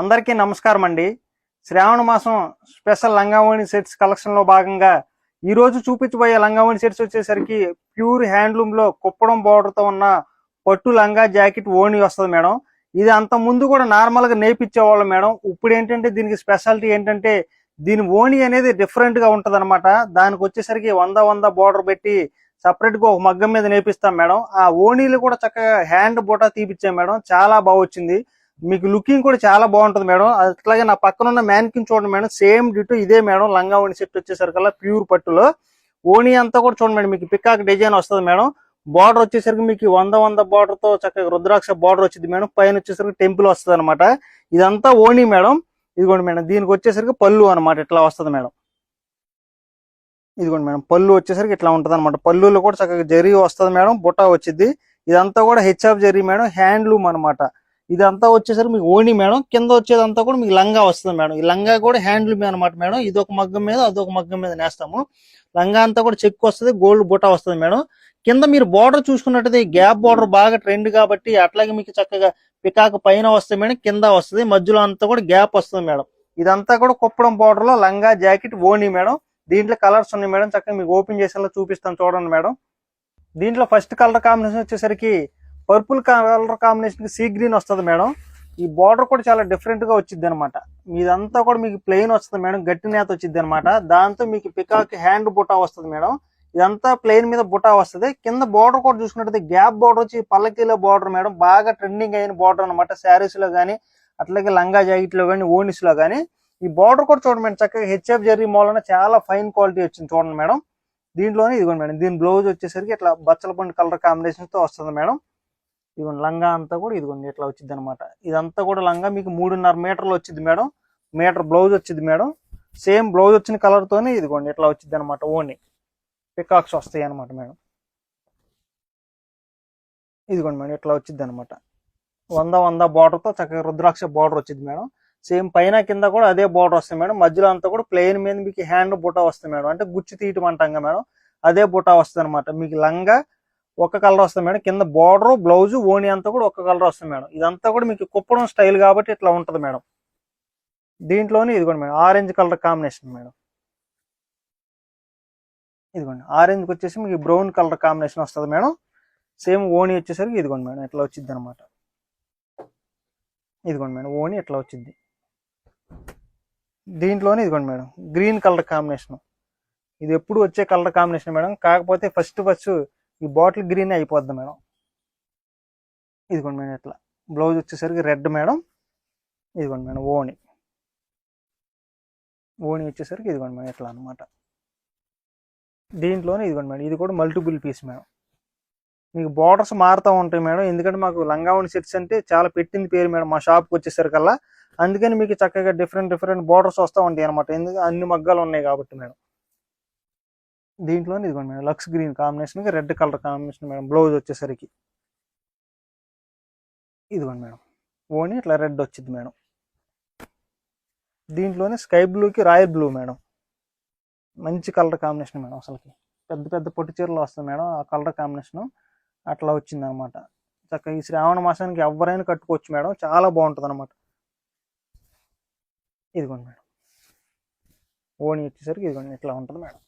అందరికీ నమస్కారం అండి. శ్రావణ మాసం స్పెషల్ లంగావణి సెట్స్ కలెక్షన్లో భాగంగా ఈ రోజు చూపించబోయే లంగావణి సెట్స్ వచ్చేసరికి ప్యూర్ హ్యాండ్లూమ్లో కుప్పడం బోర్డర్తో ఉన్న పట్టు లంగా జాకెట్ ఓణి వస్తుంది మేడం. ఇది అంత ముందు కూడా నార్మల్గా నేపిచ్చేవాళ్ళం మేడం. ఇప్పుడు ఏంటంటే దీనికి స్పెషాలిటీ ఏంటంటే దీని ఓణి అనేది డిఫరెంట్గా ఉంటది దానికి వచ్చేసరికి వంద వంద బోర్డర్ పెట్టి సపరేట్గా ఒక మగ్గం మీద నేపిస్తాం మేడం. ఆ ఓణీలు కూడా చక్కగా హ్యాండ్ బూటా తీపిచ్చాం మేడం. చాలా బాగా వచ్చింది. మీకు లుకింగ్ కూడా చాలా బాగుంటుంది మేడం. అట్లాగే నా పక్కన ఉన్న మ్యాన్కిన్ చూడండి మేడం. సేమ్ డిటు ఇదే మేడం. లంగా ఓణి సెట్ వచ్చేసరికల్లా ప్యూర్ పట్టులో. ఓణి అంతా కూడా చూడండి మేడం. మీకు పికాక్ డిజైన్ వస్తుంది మేడం. బార్డర్ వచ్చేసరికి మీకు వంద వంద బార్డర్తో చక్కగా రుద్రాక్ష బార్డర్ వచ్చింది మేడం. పైన వచ్చేసరికి టెంపుల్ వస్తుంది అనమాట ఇదంతా ఓణి మేడం. ఇదిగోండి మేడం. దీనికి వచ్చేసరికి పళ్ళు అనమాట ఇట్లా వస్తుంది మేడం. ఇదిగోండి మేడం. పళ్ళు వచ్చేసరికి ఇట్లా ఉంటుంది అనమాట పళ్ళులో కూడా చక్కగా జరీ వస్తుంది మేడం. బుట్ట వచ్చింది. ఇదంతా కూడా హెచ్ఆఫ్ జరీ మేడం. హ్యాండ్లూమ్ అన్నమాట. ఇదంతా వచ్చేసరికి మీకు ఓణి మేడం. కింద వచ్చేదంతా కూడా మీకు లంగా వస్తుంది మేడం. ఈ లంగా కూడా హ్యాండ్లూమ్ అనమాట మేడం. ఇది ఒక మగ్గం మీద అదొక మగ్గం మీద నేస్తాము. లంగా అంతా కూడా చెక్ వస్తుంది గోల్డ్ బుటా వస్తుంది మేడం. కింద మీరు బార్డర్ చూసుకున్నట్టయితే గ్యాప్ బార్డర్ బాగా ట్రెండ్ కాబట్టి అట్లాగే మీకు చక్కగా పికాక్ పైన వస్తుంది మేడం కింద వస్తుంది. మధ్యలో అంతా కూడా గ్యాప్ వస్తుంది మేడం. ఇదంతా కూడా కుప్పడం బార్డర్లో లంగా జాకెట్ ఓణి మేడం. దీంట్లో కలర్స్ ఉన్నాయి మేడం. చక్కగా మీకు ఓపెన్ చేసేలా చూపిస్తాను చూడండి మేడం. దీంట్లో ఫస్ట్ కలర్ కాంబినేషన్ వచ్చేసరికి పర్పుల్ కలర్ కాంబినేషన్కి సీ గ్రీన్ వస్తుంది మేడం. ఈ బార్డర్ కూడా చాలా డిఫరెంట్గా వచ్చింది అనమాట మీదంతా కూడా మీకు ప్లెయిన్ వస్తుంది మేడం గట్టి నేత వచ్చింది అనమాట దాంతో మీకు పికాక్ హ్యాండ్ బుటా వస్తుంది మేడం. ఇదంతా ప్లెయిన్ మీద బుటా వస్తుంది. కింద బార్డర్ కూడా చూసుకున్నట్టయితే గ్యాప్ బార్డర్ వచ్చి పల్లకీలో బార్డర్ మేడం. బాగా ట్రెండింగ్ అయిన బార్డర్ అనమాట శారీస్లో కానీ అట్లాగే లంగా జాకెట్లో కానీ ఓనిస్లో కానీ ఈ బార్డర్ కూడా చూడండి మేడం చక్కగా హెచ్ఎఫ్ జరీ మోలన చాలా ఫైన్ క్వాలిటీ వచ్చింది చూడండి మేడం. దీంట్లోనే ఇదిగోండి మేడం దీని బ్లౌజ్ వచ్చేసరికి ఇట్లా బచ్చల పండు కలర్ కాంబినేషన్తో వస్తుంది మేడం. ఇదిగోండి లంగా అంతా కూడా ఇదిగోండి ఇట్లా వచ్చింది అనమాట ఇదంతా కూడా లంగా మీకు మూడున్నర మీటర్లు వచ్చింది మేడం. మీటర్ బ్లౌజ్ వచ్చింది మేడం. సేమ్ బ్లౌజ్ వచ్చిన కలర్ తోనే ఇదిగోండి ఇట్లా వచ్చింది అనమాట ఓన్లీ పికాక్స్ వస్తాయి అనమాట మేడం. ఇదిగోండి మేడం ఇట్లా వచ్చింది అనమాట వంద వంద బార్డర్తో తో చక్కగా రుద్రాక్ష బార్డర్ వచ్చింది మేడం. సేమ్ పైన కింద కూడా అదే బార్డర్ వస్తుంది మేడం. మధ్యలో అంతా కూడా ప్లెయిన్ మీద మీకు హ్యాండ్ బుటా వస్తుంది మేడం. అంటే గుచ్చి తీయటం అంటాం కదా మేడం. అదే బుటా వస్తుంది అనమాట మీకు లంగా ఒక కలర్ వస్తుంది మేడం. కింద బార్డర్ బ్లౌజ్ ఓణి అంతా కూడా ఒక కలర్ వస్తుంది మేడం. ఇదంతా కూడా మీకు కుప్పడం స్టైల్ కాబట్టి ఇట్లా ఉంటుంది మేడం. దీంట్లోనే ఇదిగోండి madam orange colour combination madam. ఇదిగోండి ఆరెంజ్ వచ్చేసి మీకు బ్రౌన్ కలర్ కాంబినేషన్ వస్తుంది మేడం. సేమ్ ఓణి వచ్చేసరికి ఇదిగోండి మేడం ఇట్లా వచ్చింది అనమాట ఇదిగోండి మేడం ఓణి ఇట్లా వచ్చింది. దీంట్లోనే ఇదిగోండి మేడం గ్రీన్ కలర్ కాంబినేషన్. ఇది ఎప్పుడు వచ్చే కలర్ కాంబినేషన్ మేడం? కాకపోతే ఫస్ట్ ఫస్ట్ ఈ బాటిల్ గ్రీన్ అయిపోద్ది మేడం. ఇదిగోండి మేడం ఇట్లా. బ్లౌజ్ వచ్చేసరికి రెడ్ మేడం. ఇదిగోండి మేడం ఓణి. ఓణి వచ్చేసరికి ఇదిగోండి మేడం ఇట్లా అనమాట దీంట్లోనే ఇదిగోండి మేడం ఇది కూడా మల్టిపుల్ పీస్ మేడం. మీకు బార్డర్స్ మారుతూ ఉంటాయి మేడం. ఎందుకంటే మాకు లంగావణి సెట్స్ అంటే చాలా పెట్టింది పేరు మేడం మా షాప్కి వచ్చేసరికల్లా. అందుకని మీకు చక్కగా డిఫరెంట్ డిఫరెంట్ బార్డర్స్ వస్తూ ఉంటాయి అనమాట ఎందుకు? అన్ని మగ్గాలు ఉన్నాయి కాబట్టి మేడం. దీంట్లోనే ఇదిగోండి madam lux green combination red colour combination madam blouse వచ్చేసరికి. ఇదిగోండి మేడం ఓని ఇట్లా రెడ్ వచ్చింది మేడం. దీంట్లోనే స్కై బ్లూకి రాయల్ బ్లూ మేడం. మంచి కలర్ కాంబినేషన్ మేడం అసలుకి. పెద్ద పెద్ద పొట్టి చీరలు వస్తుంది మేడం ఆ కలర్ కాంబినేషన్ అట్లా వచ్చింది అనమాట చక్కగా ఈ శ్రావణ మాసానికి ఎవరైనా కట్టుకోవచ్చు మేడం చాలా బాగుంటుంది అనమాట ఇదిగోండి మేడం. ఓణి వచ్చేసరికి ఇదిగోండి ఇట్లా ఉంటుంది మేడం.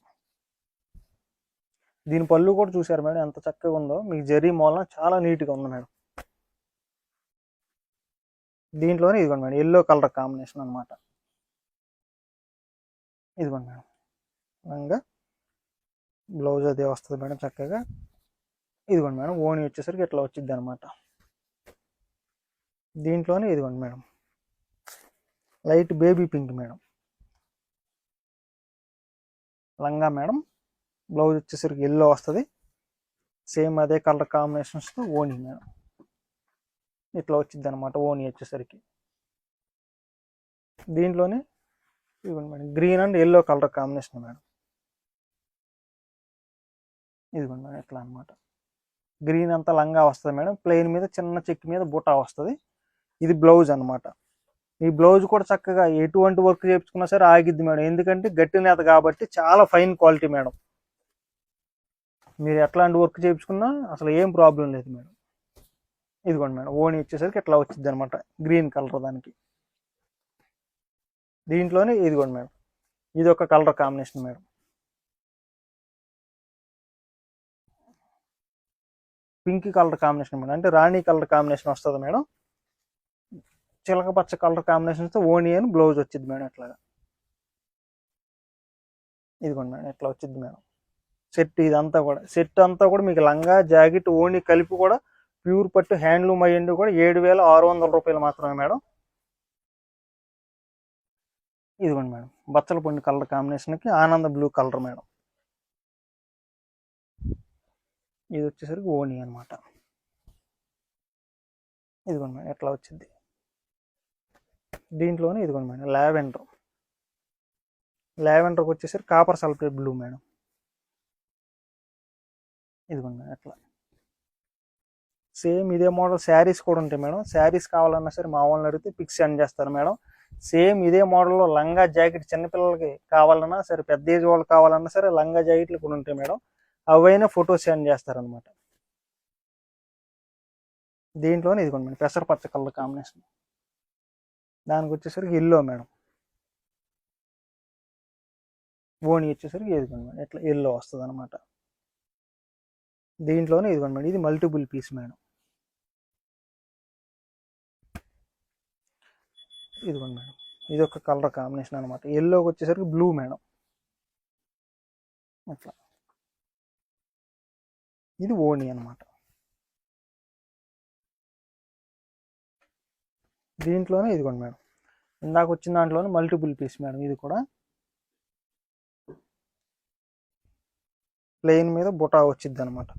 దీని పళ్ళు కూడా చూసారు మేడం ఎంత చక్కగా ఉందో. మీకు జరీ మూలన? చాలా నీట్గా ఉంది మేడం. దీంట్లోనే ఇదిగోండి మేడం ఎల్లో కలర్ కాంబినేషన్ అనమాట ఇదిగోండి మేడం. లంగా బ్లౌజ్ అదే వస్తుంది మేడం చక్కగా. ఇదిగోండి మేడం ఓణి వచ్చేసరికి ఇట్లా వచ్చింది అనమాట దీంట్లోనే ఇదిగోండి madam. Light baby pink madam. లంగా మేడం. బ్లౌజ్ వచ్చేసరికి ఎల్లో వస్తుంది. సేమ్ అదే కలర్ కాంబినేషన్స్తో ఓనీ మేడం. ఇట్లా వచ్చింది అనమాట ఓణి వచ్చేసరికి. దీంట్లోనే ఇదిగోండి madam green and yellow colour combination madam. ఇదిగోండి మేడం ఇట్లా అనమాట గ్రీన్ అంతా లంగా వస్తుంది మేడం. ప్లెయిన్ మీద చిన్న చెక్ మీద బుటా వస్తుంది. ఇది బ్లౌజ్ అన్నమాట. ఈ బ్లౌజ్ కూడా చక్కగా ఎటువంటి వర్క్ చేయించుకున్నా సరే ఆగిద్ది మేడం. ఎందుకంటే గట్టి నేత కాబట్టి చాలా ఫైన్ క్వాలిటీ మేడం. మీరు ఎట్లాంటి వర్క్ చేయించుకున్నా అసలు ఏం ప్రాబ్లం లేదు మేడం. ఇదిగోండి మేడం ఓణి వచ్చేసరికి ఎట్లా వచ్చింది అనమాట గ్రీన్ కలర్ దానికి. దీంట్లోనే ఇదిగోండి మేడం ఇది ఒక colour combination madam. Pink colour combination madam అంటే రాణి కలర్ కాంబినేషన్ వస్తుంది మేడం. చిలక పచ్చ కలర్ కాంబినేషన్తో ఓణి అని బ్లౌజ్ వచ్చింది మేడం ఇట్లాగా ఇదిగోండి మేడం ఇట్లా వచ్చింది మేడం. సెట్ ఇదంతా కూడా. సెట్ అంతా కూడా మీకు లంగా జాకెట్ ఓణి కలిపి కూడా ప్యూర్ పట్టు హ్యాండ్లూమ్ అయ్యండి కూడా ఏడు వేల ఆరు వందల రూపాయలు మాత్రమే మేడం. ఇదిగోండి మేడం. బచ్చల పొండి కలర్ కాంబినేషన్కి ఆనంద బ్లూ కలర్ మేడం. ఇది వచ్చేసరికి ఓణి అనమాట ఇదిగోండి మేడం ఎట్లా వచ్చింది? దీంట్లోనే ఇదిగోండి మేడం లావెండర్. లావెండర్కి వచ్చేసరికి కాపర్ సల్ఫేట్ బ్లూ మేడం. ఇదిగోండి మేడం సేమ్ ఇదే మోడల్ శారీస్ కూడా ఉంటాయి మేడం. శారీస్ కావాలన్నా సరే మా వాళ్ళని అడిగితే పిక్స్ సెండ్ చేస్తారు మేడం. సేమ్ ఇదే మోడల్లో లంగా జాకెట్ చిన్నపిల్లలకి కావాలన్నా సరే పెద్ద ఏజ్ వాళ్ళు కావాలన్నా సరే లంగా జాకెట్లు కూడా ఉంటాయి మేడం. అవైనా ఫోటో సెండ్ చేస్తారనమాట దీంట్లోనే ఇదిగోండి మేడం పెసర పచ్చ కలర్ కాంబినేషన్. దానికి వచ్చేసరికి ఎల్లో మేడం. ఓణి వచ్చేసరికి ఇదిగోండి మేడం ఇట్లా ఎల్లో వస్తుంది అనమాట దీంట్లోనే ఇదిగోండి మేడం ఇది మల్టిపుల్ పీస్ మేడం ఇదిగోండి మేడం ఇది ఒక కలర్ కాంబినేషన్ అనమాట ఎల్లోకి వచ్చేసరికి బ్లూ మేడం అట్లా. ఇది ఓణి అనమాట దీంట్లోనే ఇదిగోండి మేడం ఇందాక వచ్చిన దాంట్లోనే మల్టిపుల్ పీస్ మేడం ఇది కూడా ప్లెయిన్ మీద బుటా వచ్చింది అనమాట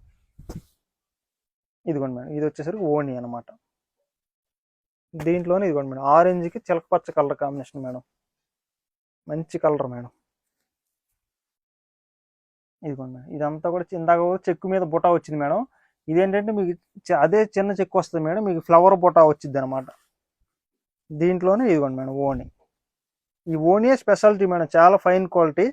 ఇదిగోండి మేడం ఇది వచ్చేసరికి ఓణి అనమాట దీంట్లోనే ఇదిగోండి మేడం ఆరెంజ్కి చిలకపచ్చ కలర్ కాంబినేషన్ మేడం. మంచి కలర్ మేడం. ఇదిగోండి మేడం ఇదంతా కూడా ఇందాక చెక్కు మీద బుటా వచ్చింది మేడం. ఇదేంటంటే మీకు అదే చిన్న చెక్కు వస్తుంది మేడం మీకు ఫ్లవర్ బుటా వచ్చింది అనమాట దీంట్లోనే ఇదిగోండి మేడం ఓణి. ఈ ఓణియే స్పెషాలిటీ మేడం చాలా ఫైన్ క్వాలిటీ.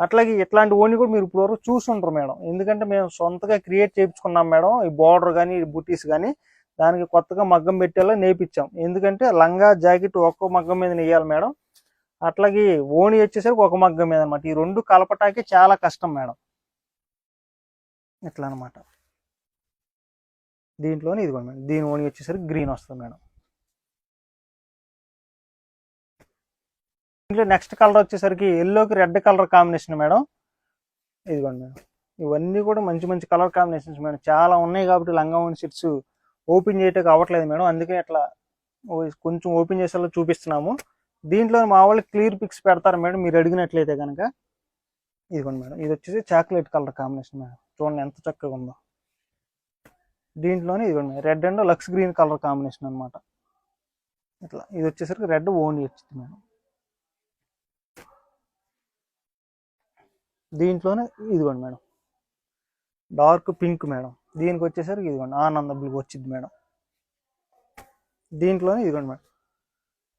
అట్లాగే ఇట్లాంటి ఓణి కూడా మీరు ఇప్పుడు వరకు చూసుంటారు మేడం. ఎందుకంటే మేము సొంతగా క్రియేట్ చేయించుకున్నాం మేడం. ఈ బార్డర్ కానీ బుటీస్ కానీ దానికి కొత్తగా మగ్గం పెట్టేలా నేర్పించాం ఎందుకంటే లంగా జాకెట్ ఒక్కో మగ్గం మీద నేయాలి మేడం. అట్లాగే ఓణి వచ్చేసరికి ఒక మగ్గం మీద అనమాట ఈ రెండు కలపటానికి చాలా కష్టం మేడం. ఇట్లా అనమాట దీంట్లోనే ఇదిగోండి మేడం. దీని ఓణి వచ్చేసరికి గ్రీన్ వస్తుంది మేడం. దీంట్లో నెక్స్ట్ కలర్ వచ్చేసరికి ఎల్లోకి రెడ్ కలర్ కాంబినేషన్ మేడం. ఇదిగోండి మేడం. ఇవన్నీ కూడా మంచి మంచి కలర్ కాంబినేషన్స్ మేడం. చాలా ఉన్నాయి కాబట్టి లంగా ఓని ఓపెన్ చేయటం అవ్వట్లేదు మేడం. అందుకే అట్లా ఓ- కొంచెం ఓపెన్ చేసేలా చూపిస్తున్నాము. దీంట్లో మా వాళ్ళు క్లియర్ పిక్స్ పెడతారు మేడం. మీరు అడిగినట్లయితే కనుక ఇదిగోండి మేడం. ఇది వచ్చేసి చాక్లెట్ కలర్ కాంబినేషన్ మేడం. చూడండి ఎంత చక్కగా ఉందో. దీంట్లోనే ఇదిగోండి red and lux green colour combination అనమాట ఇట్లా. ఇది వచ్చేసరికి రెడ్ ఓన్లీ వచ్చింది మేడం. దీంట్లోనే ఇదిగోండి మేడం. Dark pink madam. దీనికి వచ్చేసరికి ఇదిగోండి ఆనంద బ్లూ వచ్చింది మేడం. దీంట్లోనే ఇదిగోండి మేడం.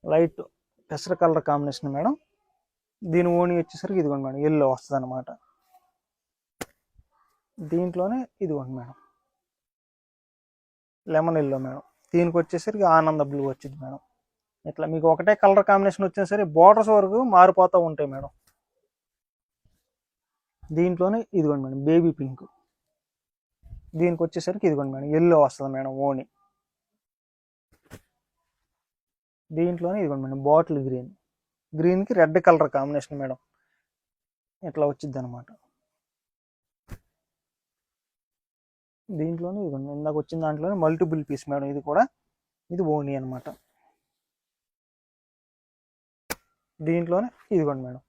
లైట్ పెసర కలర్ కాంబినేషన్ మేడం. దీని ఓణి వచ్చేసరికి ఇదిగోండి మేడం ఎల్లో వస్తుంది అనమాట దీంట్లోనే ఇదిగోండి మేడం. Lemon yellow madam. దీనికి వచ్చేసరికి ఆనంద బ్లూ వచ్చింది మేడం. ఇట్లా మీకు ఒకటే కలర్ కాంబినేషన్ వచ్చినా సరే బోర్డర్స్ వరకు మారిపోతూ ఉంటాయి మేడం. దీంట్లోనే ఇదిగోండి మేడం బేబీ పింక్ దీనికి వచ్చేసరికి ఇదిగోండి మేడం ఎల్లో వస్తుంది మేడం ఓని. దీంట్లోనే ఇదిగోండి మేడం బాటిల్ గ్రీన్ గ్రీన్కి రెడ్ కలర్ కాంబినేషన్ మేడం. ఇట్లా వచ్చింది అనమాట దీంట్లోనే ఇదిగోండి ఇందాక వచ్చిన దాంట్లోనే మల్టిపుల్ పీస్ మేడం ఇది కూడా ఇది ఓని అనమాట దీంట్లోనే ఇదిగోండి మేడం.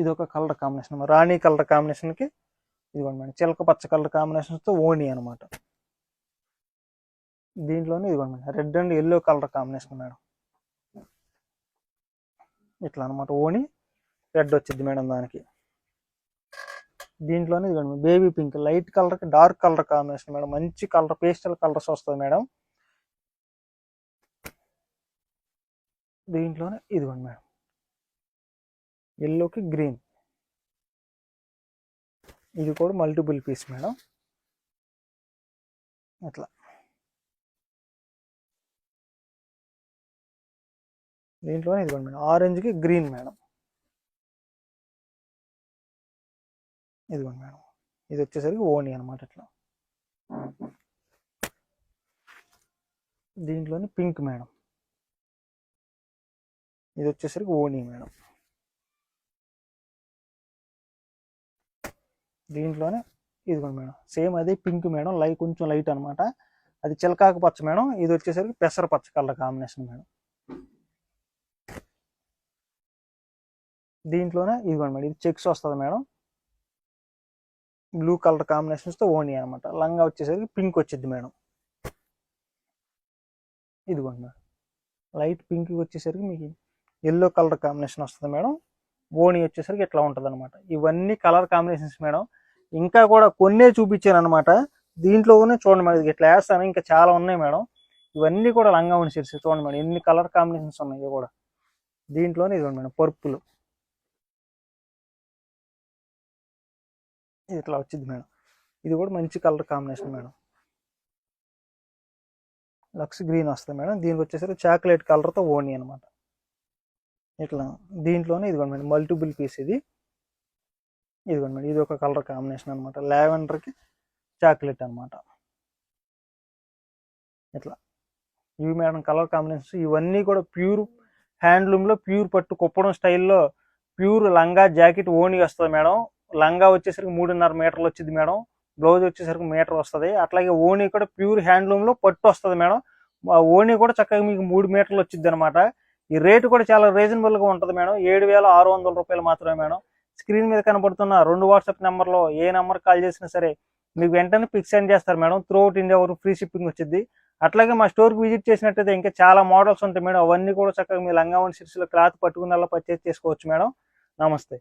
ఇది ఒక కలర్ కాంబినేషన్. రాణి కలర్ కాంబినేషన్కి ఇదిగోండి మేడం చిలక పచ్చ కలర్ కాంబినేషన్తో ఓణి అనమాట దీంట్లోనే ఇదిగోండి madam red and yellow colour combination madam. ఇట్లా అనమాట ఓణి రెడ్ వచ్చింది మేడం దానికి. దీంట్లోనే ఇదిగోండి బేబీ పింక్ లైట్ కలర్కి డార్క్ కలర్ కాంబినేషన్ మేడం. మంచి కలర్ పేస్టల్ కలర్స్ వస్తుంది మేడం. దీంట్లోనే ఇదిగోండి మేడం. ఎల్లోకి గ్రీన్ ఇది కూడా మల్టిపుల్ పీస్ మేడం అట్లా. దీంట్లోనే ఇదిగోండి మేడం ఆరెంజ్కి గ్రీన్ మేడం ఇదిగోండి మేడం ఇది వచ్చేసరికి ఓని అనమాట ఇట్లా దీంట్లోని పింక్ మేడం ఇది వచ్చేసరికి ఓని మేడం దీంట్లోనే ఇదిగోండి మేడం సేమ్ అదే పింక్ మేడం లై కొంచెం లైట్ అనమాట అది చిలకాకు పచ్చ మేడం ఇది వచ్చేసరికి పెసర పచ్చ కలర్ కాంబినేషన్ మేడం. దీంట్లోనే ఇదిగోండి మేడం ఇది చెక్స్ వస్తుంది మేడం. బ్లూ కలర్ కాంబినేషన్స్తో ఓని అనమాట లంగా వచ్చేసరికి పింక్ వచ్చింది మేడం. ఇదిగోండి మేడం లైట్ పింక్ వచ్చేసరికి మీకు ఎల్లో కలర్ కాంబినేషన్ వస్తుంది మేడం. ఓణి వచ్చేసరికి ఇట్లా ఉంటుంది అనమాట ఇవన్నీ కలర్ కాంబినేషన్స్ మేడం. ఇంకా కూడా కొన్నే చూపించాను అనమాట దీంట్లోనే చూడండి మేడం ఇది ఇట్లా వేస్తాను ఇంకా చాలా ఉన్నాయి మేడం. ఇవన్నీ కూడా లంగా ఉండి సిరీస్ చూడండి మేడం ఎన్ని కలర్ కాంబినేషన్స్ ఉన్నాయి కూడా. దీంట్లోనే ఇదిగోండి మేడం పర్పుల్. ఇది ఇట్లా వచ్చింది మేడం. ఇది కూడా మంచి colour combination madam. Lux green వస్తుంది మేడం. దీనికి వచ్చేసరికి చాక్లెట్ కలర్తో ఓని అనమాట ఇట్లా దీంట్లోనే ఇదిగోండి మేడం మల్టిపుల్ పీస్ ఇది. ఇదిగోండి మేడం ఇది ఒక కలర్ కాంబినేషన్ అనమాట లావెండర్కి చాక్లెట్ అనమాట ఇట్లా. ఇవి మేడం కలర్ కాంబినేషన్స్ ఇవన్నీ కూడా ప్యూర్ హ్యాండ్లూమ్లో ప్యూర్ పట్టు కుప్పడం స్టైల్లో ప్యూర్ లంగా జాకెట్ ఓని వస్తుంది మేడం లంగా వచ్చేసరికి మూడున్నర మీటర్లు వచ్చింది మేడం బ్లౌజ్ వచ్చేసరికి మీటర్ వస్తుంది. అట్లాగే ఓని కూడా ప్యూర్ హ్యాండ్లూమ్లో పట్టు వస్తుంది మేడం ఆ ఓని కూడా చక్కగా మీకు మూడు మీటర్లు వచ్చింది అనమాట ఈ రేటు కూడా చాలా రీజనబుల్గా ఉంటుంది మేడం. ఏడు వేల ఆరు వందల రూపాయలు మాత్రమే మేడం. స్క్రీన్ మీద కనబడుతున్న రెండు వాట్సాప్ నెంబర్లో ఏ నెంబర్ కాల్ చేసినా సరే మీకు వెంటనే పిక్ సెండ్ చేస్తారు మేడం. త్రూ అవుట్ ఇండియా వరకు ఫ్రీ షిప్పింగ్ వచ్చింది అట్లాగే మా స్టోర్కి విజిట్ చేసినట్టయితే ఇంకా చాలా మోడల్స్ ఉంటాయి మేడం. అవన్నీ కూడా చక్కగా మీ లంగావన్ సిరిసిలో క్లాత్ పట్టుకుని పర్చేస్ చేసుకోవచ్చు మేడం. నమస్తే.